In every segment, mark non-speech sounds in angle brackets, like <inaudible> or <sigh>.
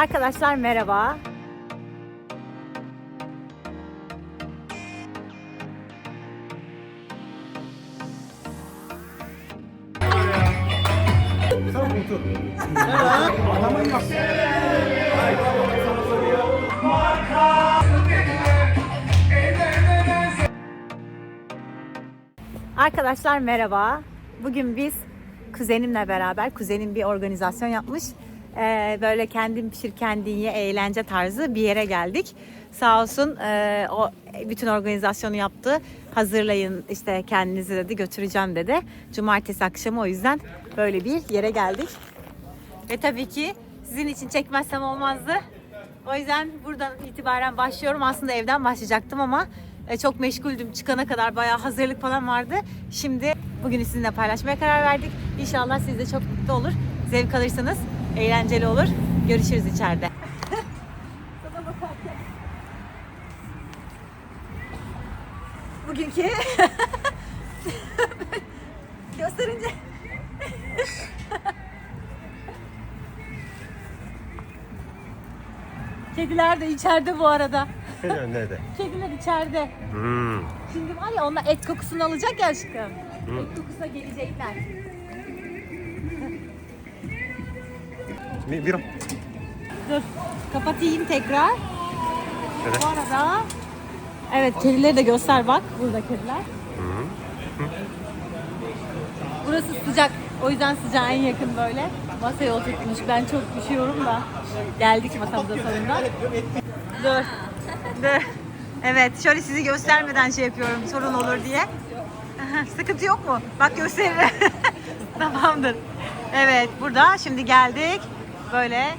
Arkadaşlar merhaba. Arkadaşlar merhaba. Bugün biz kuzenimle beraber, kuzenim bir organizasyon yapmış. Ee, böyle kendin pişir kendin ye eğlence tarzı bir yere geldik. Sağ olsun e, o bütün organizasyonu yaptı. Hazırlayın işte kendinizi dedi götüreceğim dedi. Cumartesi akşamı o yüzden böyle bir yere geldik. Ve tabii ki sizin için çekmezsem olmazdı. O yüzden buradan itibaren başlıyorum. Aslında evden başlayacaktım ama e, çok meşguldüm. Çıkana kadar bayağı hazırlık falan vardı. Şimdi bugün sizinle paylaşmaya karar verdik. İnşallah siz de çok mutlu olur. Zevk alırsanız eğlenceli olur. Görüşürüz içeride. Bugünkü <laughs> gösterince Kediler de içeride bu arada. Kediler nerede? Kediler içeride. Hmm. Şimdi var ya onlar et kokusunu alacak ya aşkım. Et kokusuna gelecekler. Bir, bir Dur kapatayım tekrar. Evet. Bu arada Evet kedileri de göster bak. Burada kediler. Burası sıcak. O yüzden sıcağa en yakın böyle. Masaya oturtmuş. Ben çok üşüyorum da. Geldik masamıza sonunda. Dur. Dur. Evet şöyle sizi göstermeden şey yapıyorum sorun olur diye. <laughs> Sıkıntı yok mu? Bak gösteririm. <laughs> Tamamdır. Evet burada şimdi geldik. Böyle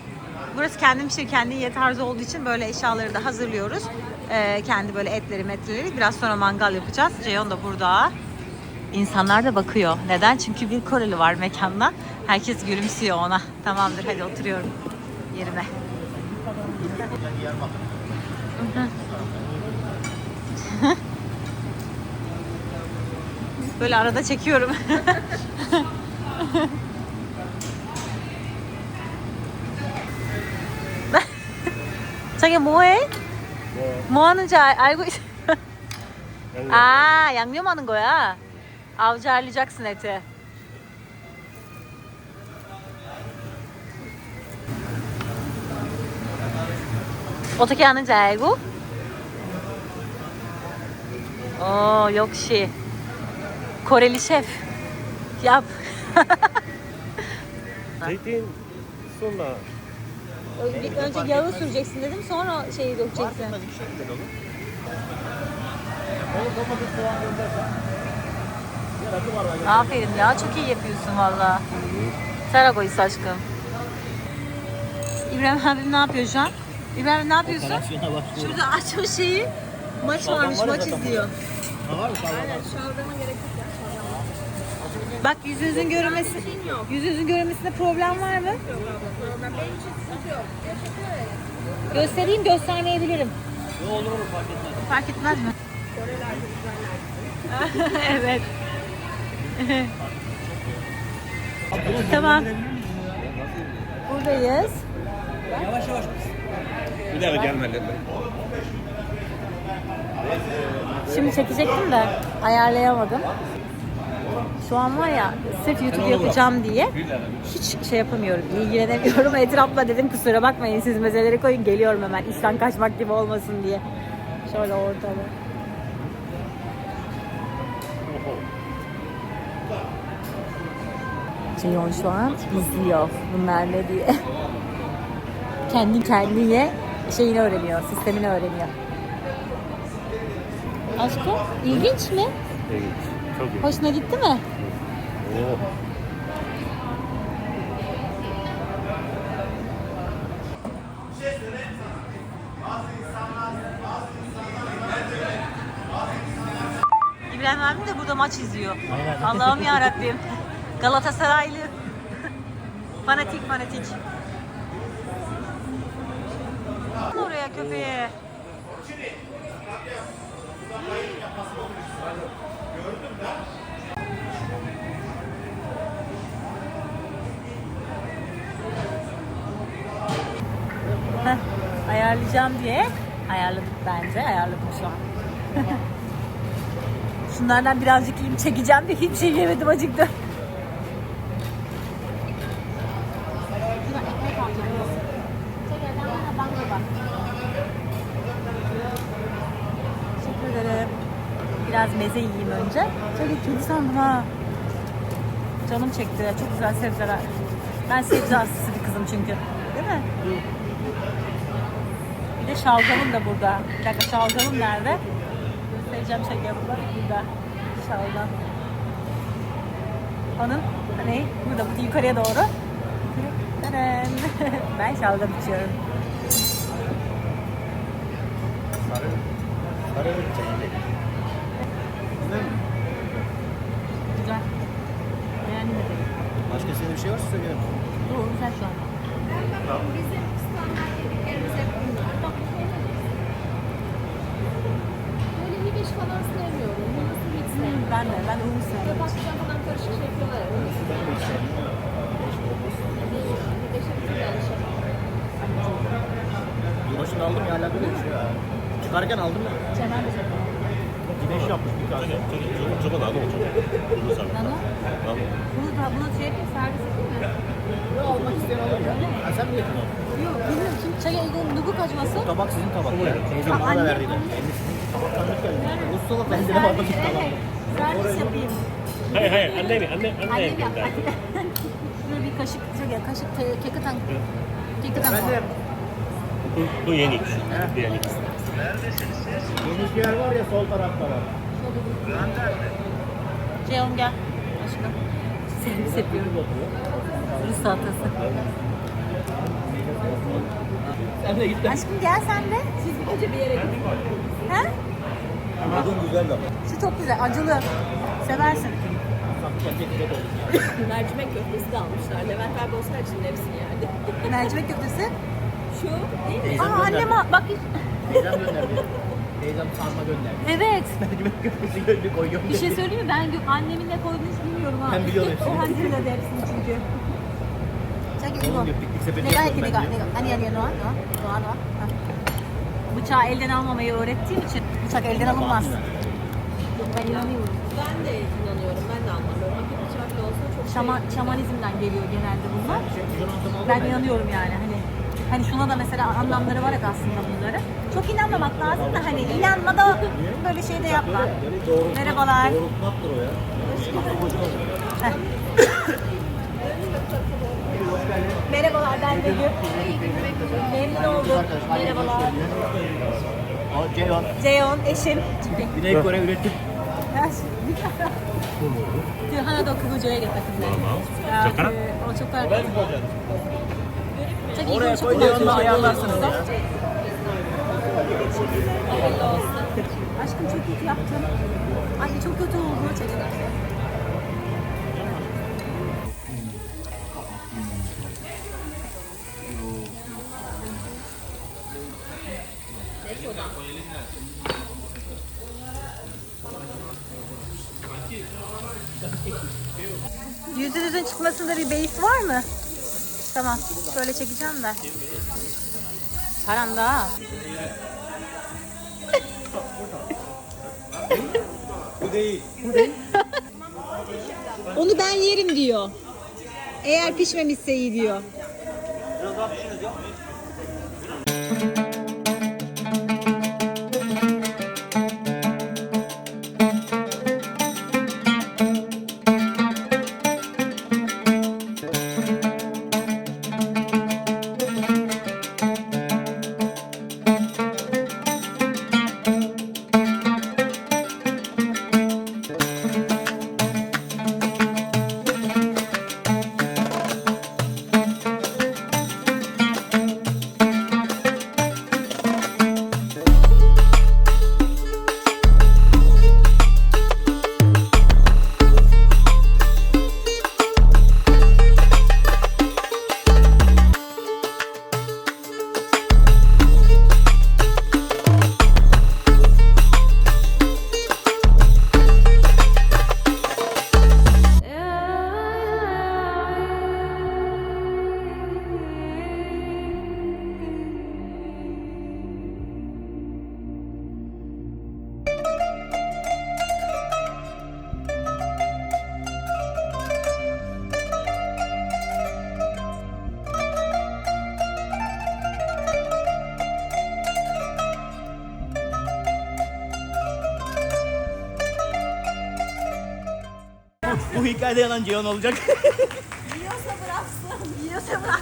burası kendim pişir kendi ye tarzı olduğu için böyle eşyaları da hazırlıyoruz. Ee, kendi böyle etleri metreleri. Biraz sonra mangal yapacağız. Ceyhun da burada. İnsanlar da bakıyor. Neden? Çünkü bir Koreli var mekanda. Herkes gülümsüyor ona. Tamamdır hadi oturuyorum yerime. <laughs> Böyle arada çekiyorum. <laughs> 자기 뭐해? 뭐뭐 하는지 알, 알고 있어? 양념. 아, 양념하는 거야? avcı ayarlayacaksın eti. 어떻게 하는지 알고? 어, 역시 Koreli şef. Yap. Sonra Önce yağı süreceksin dedim sonra şeyi dökeceksin. Aferin ya çok iyi yapıyorsun valla. Sarago is aşkım. İbrahim abim ne yapıyor şu an? İbrahim ne yapıyorsun? Şurada açmış şeyi. Maç varmış maç izliyor. Bak yüzünüzün görünmesi, yüzünüzün görünmesinde problem var mı? Göstereyim göstermeyebilirim. olur olur fark etmez. Fark etmez mi? <laughs> evet. <laughs> tamam. Buradayız. bir daha gelmedi. Şimdi çekecektim de ayarlayamadım. Şu an var ya sırf YouTube yapacağım diye hiç şey yapamıyorum, ilgilenemiyorum. <laughs> Etrafla dedim kusura bakmayın siz mezeleri koyun geliyorum hemen işten kaçmak gibi olmasın diye. Şöyle ortalığı. Ceyhun şu an izliyor bunlar ne diye. <laughs> Kendi kendine şeyini öğreniyor, sistemini öğreniyor. Aşkım ilginç mi? İyi. Çok iyi. Hoşuna gitti mi? İbrahim abim de burada maç izliyor. Allah'ım ya Rabbim. Galatasaraylı. fanatik fanatik. Oraya köpeğe. Heh, ayarlayacağım diye ayarladık bence. Ayarladım şu an. <laughs> Şunlardan birazcık yiyeyim çekeceğim de hiçbir şey yemedim acıktım. Teşekkür ederim. Biraz meze yiyeyim önce. Çocuk kedi sandım ha. Canım çekti. Çok güzel sebzeler. Ben sebze hastası bir kızım çünkü. Değil mi? Bir de şalgamım da burada. Bir dakika şalgamım nerede? Göstereceğim şeker burada. Burada. Şalgam. Onun ne? Burada bu yukarıya doğru. <laughs> Ben şalgam içiyorum. Güzel. Beğendim. Başka senin bir şey varsa söyle. Doğru güzel şu an. Bizim Ben de. Ben de humus seviyorum. Falan karışık şey yapıyorlar ya. Yılbaşını aldım ya hala böyle bir şey ya. Çıkarken aldım ya. Cemal de seviyorum. Güneş yapmış bir tane. Çok çok adam olacak. Bunu sarı. Nano. Tamam. Bunu da bunu şey yapayım servis edeyim mi? Ne almak isteyen alır ya. Ha, sen mi getirdin? Yok bilmiyorum. Şimdi çay ilgili nugu kaçması. Bu tabak sizin tabak. Teyzem bana da anne. verdiydi. Elli sizin tabak. Ustalık ben de aldım tabak. Servis yapayım. Hayır hayır anne mi? Anne anne Annem yap. gönder. Şöyle bir kaşık, şöyle kaşık te- kekatan. Kekatan de Bu, bu yeni. Bu yeni. yeni bir yer var ya sol tarafta var. Ceyhun gel. Aşkım. Servis yapıyorum. Rus salatası. Sen de git. Aşkım gel sen de. Siz önce bir yere gidin. He? Tadın güzel de. Şu çok güzel, acılı. Seversin. <laughs> Mercimek köftesi de almışlar. Levent abi olsa için hepsini yerdi. <laughs> Mercimek köftesi? Şu değil mi? Aa anneme bak hiç... Teyzem gönderdi. Teyzem sarma gönderdi. Evet. <laughs> Mercimek köftesi gönlü koyuyorum. Bir şey söyleyeyim mi? Ben annemin ne koyduğunu hiç bilmiyorum ha. Ben biliyorum hepsini. O handırladı hepsini çünkü. Çek elini. Ne gayet ne gayet ne gayet. Hani yani no no no no. Bıçağı elden almamayı öğrettiğim için bıçak elden alınmaz. Ben inanıyorum. Ben de inanıyorum. Ben de anlamıyorum. Ama bıçakla olsa çok Şaman, şey... şamanizmden geliyor genelde bunlar. Ben inanıyorum yani hani hani şuna da mesela anlamları var aslında bunların. Çok inanmamak lazım da hani inanma da böyle şey de yapma. Merhabalar. Doğrultmaktır o ya. Heh. Merhabalar ben Begüm. Memnun oldum. Merhabalar. O Ceyhan. Ceyhun eşim. Güney Kore üretim. 그 하나 더 그거 줘야겠다 근데. 야, 젓가락? 그, 어 젓가락. 저기 Oraya 이거 koy, 조금만 yanına 더 ayarlarsınız 넣어줬어? ya. Aşkım çok kötü yaptım. Ay çok kötü oldu. Çekil. Yüzünüzün çıkmasında bir beis var mı? Tamam. Böyle çekeceğim de. Paranda. Onu ben yerim diyor. Eğer pişmemişse iyi diyor. Bu hikayede yalan Ceyhun olacak. Yiyorsa bıraksın. Yiyorsa bıraksın.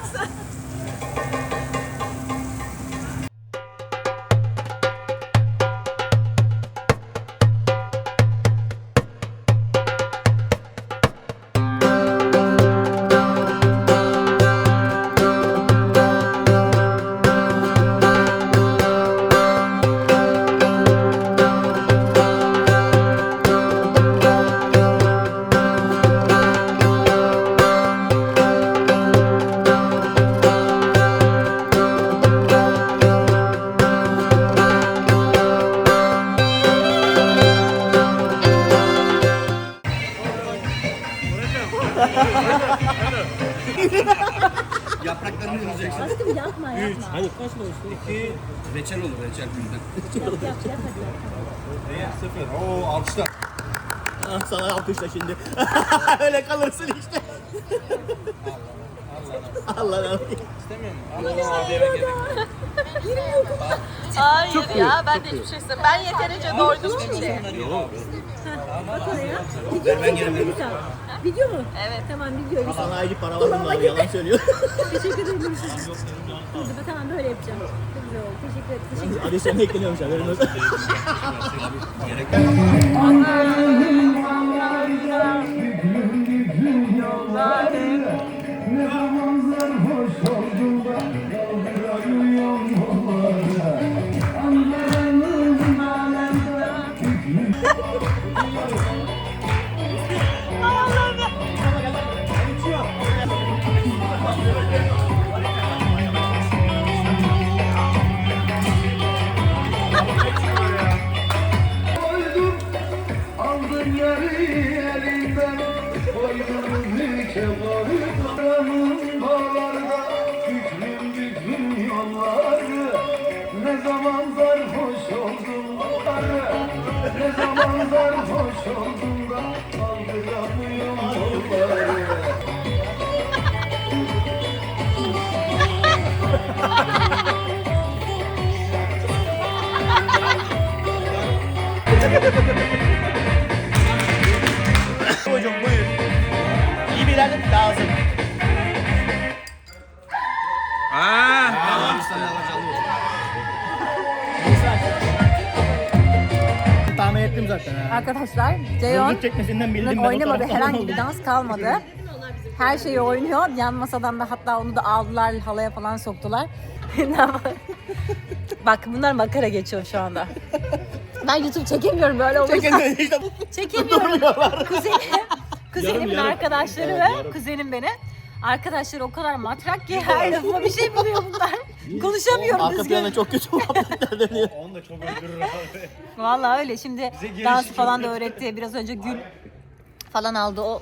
Yap. Sıfır. Oo alkışlar. Ah, Sana alkışla şimdi. <laughs> Öyle kalırsın işte. Allah Allah. Hayır ya ben de hiçbir şey istemiyorum. Ben yeterince doydum şimdi. Video mu çekeceğim bir saat? Video mu? Evet. Tamam video saat. Sanayici para var bunlar yalan söylüyor. <laughs> Teşekkür ederim. Dur, dur, tamam böyle yapacağım. Güzel oldu. Teşekkür ederim. Teşekkür ederim. Hadi sen ekleniyormuş haberin olsun. Sarhoş oldum da Kaldıramıyorum Ettim zaten ha. Arkadaşlar Yıldız çekmesinden bildim oynamadı. Herhangi bir dans kalmadı. Her şeyi oynuyor. Yan masadan da hatta onu da aldılar halaya falan soktular. <laughs> Bak bunlar makara geçiyor şu anda. Ben YouTube çekemiyorum böyle olursa. Çekemiyor işte. <laughs> Çekemiyorum. Kuzenim, kuzenimin yarım. arkadaşları Evet, ve yarım. kuzenim beni. Arkadaşları o kadar matrak ki her lafıma bir şey buluyor bunlar. Konuşamıyorum Arka düzgün. planda çok kötü muhabbetler dönüyor. Onu da çok öldürür abi. Valla öyle şimdi dans falan da öğretti. Biraz önce gül falan aldı o.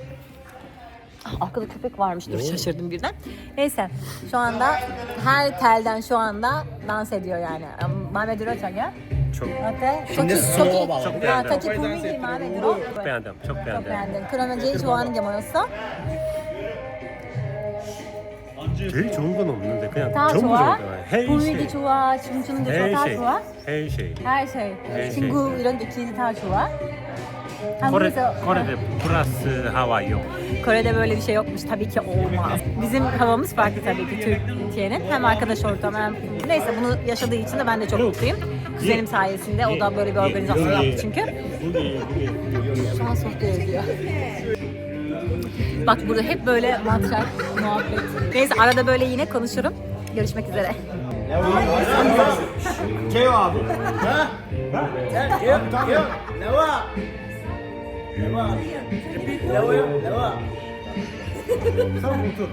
Ah, Arkada köpek varmış dur şaşırdım birden. Neyse şu anda her telden şu anda dans ediyor yani. Mehmet Üroçak ya. Çok. Hatta çok iyi. Çok iyi. Çok iyi. beğendim. Çok beğendim. Çok beğendim. Kronojeyi şu an 제일 좋아하는 게 뭐였어? 제일 좋은 건 없는데 그냥 다 전부 좋아? 좋아. 헤이 보이도 쉐이. 좋아, 춤추는 게 좋아, 다 헤이 쉐이. 좋아? 헤이 쉐이. Her şey. Her 친구 şey. 이런 게 기도 다 좋아? Kore, 한국에서 Kore'de burası hava yok. Kore'de böyle bir şey yokmuş tabii ki olmaz. Bizim havamız farklı tabii ki Türkiye'nin. Hem arkadaş ortamı hem neyse bunu yaşadığı için de ben de çok mutluyum. Kuzenim sayesinde o da böyle bir organizasyon yaptı çünkü. Şu an sohbet ediyor. Bak burada hep böyle matrak, muhabbet. Neyse arada böyle yine konuşurum. Görüşmek üzere. Keo abi. Ha? Keo, Keo. Leva. Leva. Leva yok, Leva. Sen otur.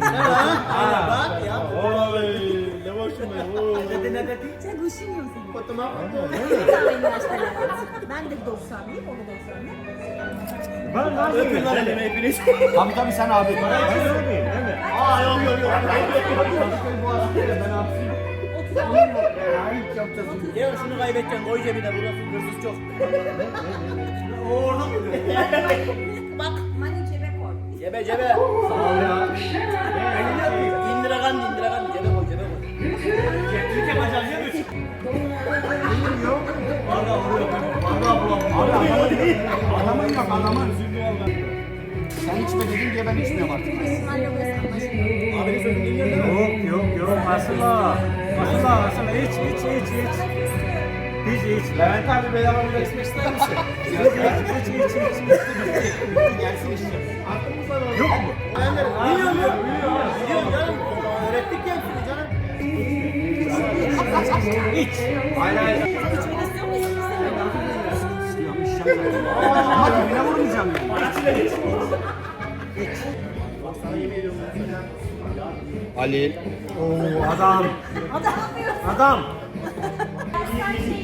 Leva. Aa, bak ya. Oy, Leva şunu. Ne dedi ne dedi? Sen düşünüyorsun. Fotoğraf. Aynı yaşta Ben de 90'lıyım, o da 90'lı. Öpün lan elimi hepiniz. Tabii tabii sen abi. Aa yok yok yok. Ya şunu kaybedeceksin koy cebine burası hırsız çok. Orada mı? Bak. Mani cebe koy. Cebe cebe. Sağ ol ya. İndira kan indira kan cebe koy cebe koy. Keplik yapacağız ya üç. Valla vuruyor. Valla bulam. Abi adamı değil. Adamın yok adamın. Sen içme dedin diye ben içmiyorum artık. Dinliyor değil mi? Yok yok yok asla. Asla asla iç iç iç iç. Hiç iç. Levent abi bedava bir içmek ister misin? İç iç iç iç iç. Gelsin işte. Aklımızda var. Yok mu? Biliyorum ya. Biliyorum canım. Öğrettik ya canım. İç. Hayır hayır. Musun? İstemiyorum. Ama dibine vurmayacağım yani. Halil. Oo adam. Adam. Taşlarını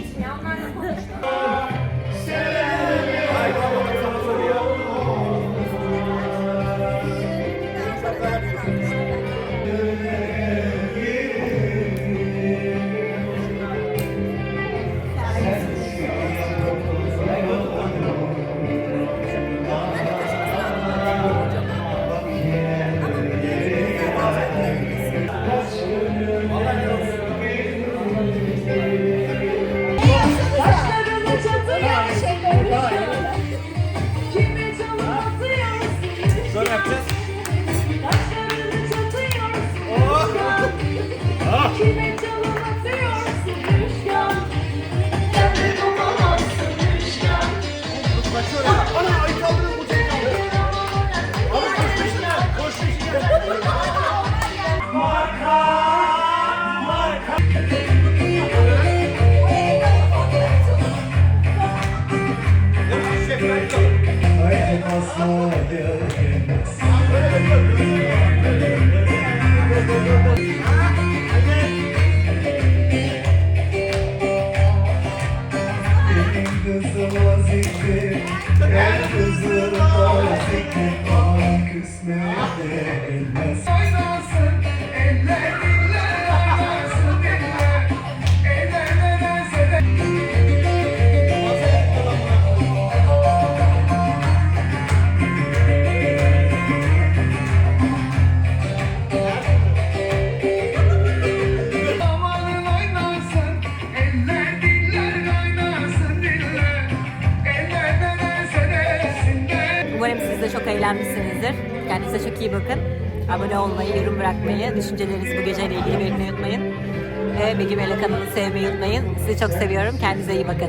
Abone olmayı, yorum bırakmayı, düşüncelerinizi bu geceyle ilgili belirtmeyi unutmayın. Ve Begüm Ele kanalını sevmeyi unutmayın. Sizi çok seviyorum. Kendinize iyi bakın.